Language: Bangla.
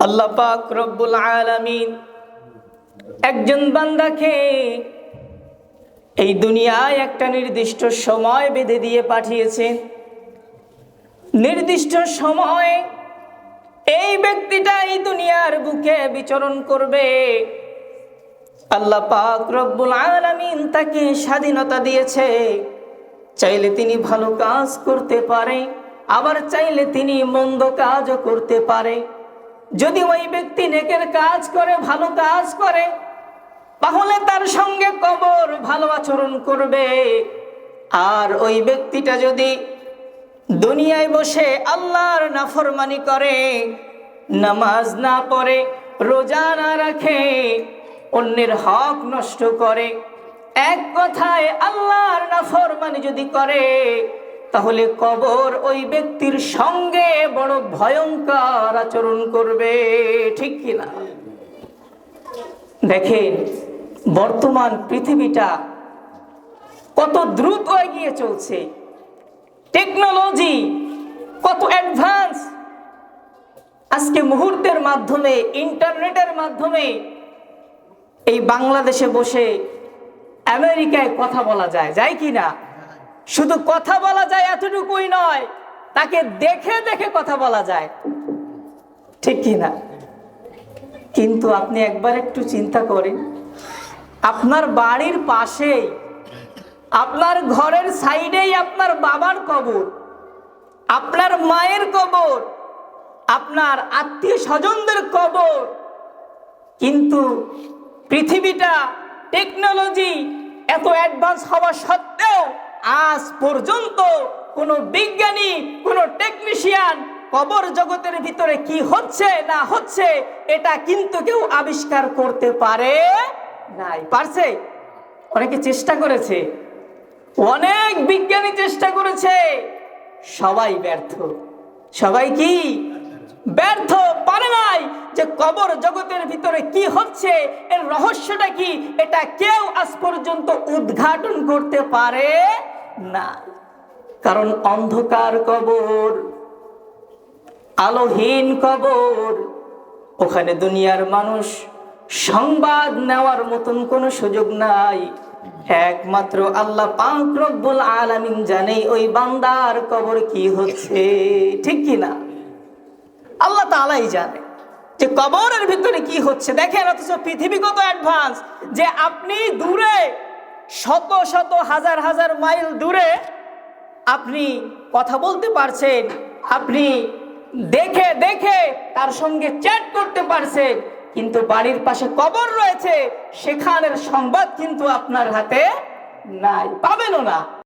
আল্লাহ পাক রব্বুল আলামিন একজন বান্দাকে এই দুনিয়ায় একটা নির্দিষ্ট সময় বেঁধে দিয়ে পাঠিয়েছেন। নির্দিষ্ট সময়ে এই ব্যক্তিটা এই দুনিয়ার বুকে বিচরণ করবে। আল্লাহ পাক রব্বুল আলামিন তাকে স্বাধীনতা দিয়েছে। চাইলে তিনি ভালো কাজ করতে পারে, আবার চাইলে তিনি মন্দ কাজও করতে পারে। যদি ওই ব্যক্তি নেকের কাজ করে, ভালো কাজ করে, তাহলে তার সঙ্গে কবর ভালো আচরণ করবে। আর ওই ব্যক্তিটা যদি দুনিয়ায় বসে আল্লাহর নাফরমানি করে, নামাজ না পড়ে, রোজা না রাখে, অন্যের হক নষ্ট করে, এক কথায় আল্লাহর নাফরমানি যদি করে তাহলে কবর ওই ব্যক্তির সঙ্গে বড় ভয়ঙ্কর আচরণ করবে, ঠিক কিনা দেখেন, বর্তমান পৃথিবীটা কত দ্রুত এগিয়ে চলছে। টেকনোলজি কত অ্যাডভান্স। আজকে মুহূর্তের মাধ্যমে, ইন্টারনেটের মাধ্যমে এই বাংলাদেশে বসে আমেরিকায় কথা বলা যায় যায় কি না? শুধু কথা বলা যায় এতটুকুই নয়, তাকে দেখে দেখে কথা বলা যায়। ঠিক কি না? কিন্তু আপনি একবার একটু চিন্তা করেন, আপনার বাড়ির পাশেই, আপনার ঘরের সাইডেই আপনার বাবার কবর, আপনার মায়ের কবর, আপনার আত্মীয় স্বজনদের কবর। কিন্তু পৃথিবীটা টেকনোলজি এত অ্যাডভান্স হওয়া সত্ত্বেও আজ পর্যন্ত কোনো বিজ্ঞানী, কোনো টেকনিশিয়ান কবর জগতের ভিতরে কি হচ্ছে, না হচ্ছে, এটা কিন্তু কেউ আবিষ্কার করতে পারে নাই। পারছে? অনেকে চেষ্টা করেছে। অনেক বিজ্ঞানী চেষ্টা করেছে। সবাই ব্যর্থ। সবাই কি? ব্যর্থ। পারে নাই যে কবর জগতের ভিতরে কি হচ্ছে, এর রহস্যটা কি, এটা কেউ আজ পর্যন্ত উদ্ঘাটন করতে পারে না। কারণ অন্ধকার কবর, আলোহীন কবর, ওখানে দুনিয়ার মানুষ সংবাদ নেওয়ার মতন কোনো সুযোগ নাই। একমাত্র আল্লাহ পাক রব্বুল আলামিন জানে ওই বান্দার কবর কি হচ্ছে, ঠিক কি না? আল্লাহ তালাই জানে যে কবরের ভিতরে কি হচ্ছে। দেখেন অথচ পৃথিবী কত অ্যাডভান্স যে আপনি দূরে শত শত হাজার হাজার মাইল দূরে আপনি কথা বলতে পারছেন, আপনি দেখে দেখে তার সঙ্গে চ্যাট করতে পারছেন, কিন্তু বাড়ির পাশে কবর রয়েছে, সেখানের সংবাদ কিন্তু আপনার হাতে নাই, পাবেনও না।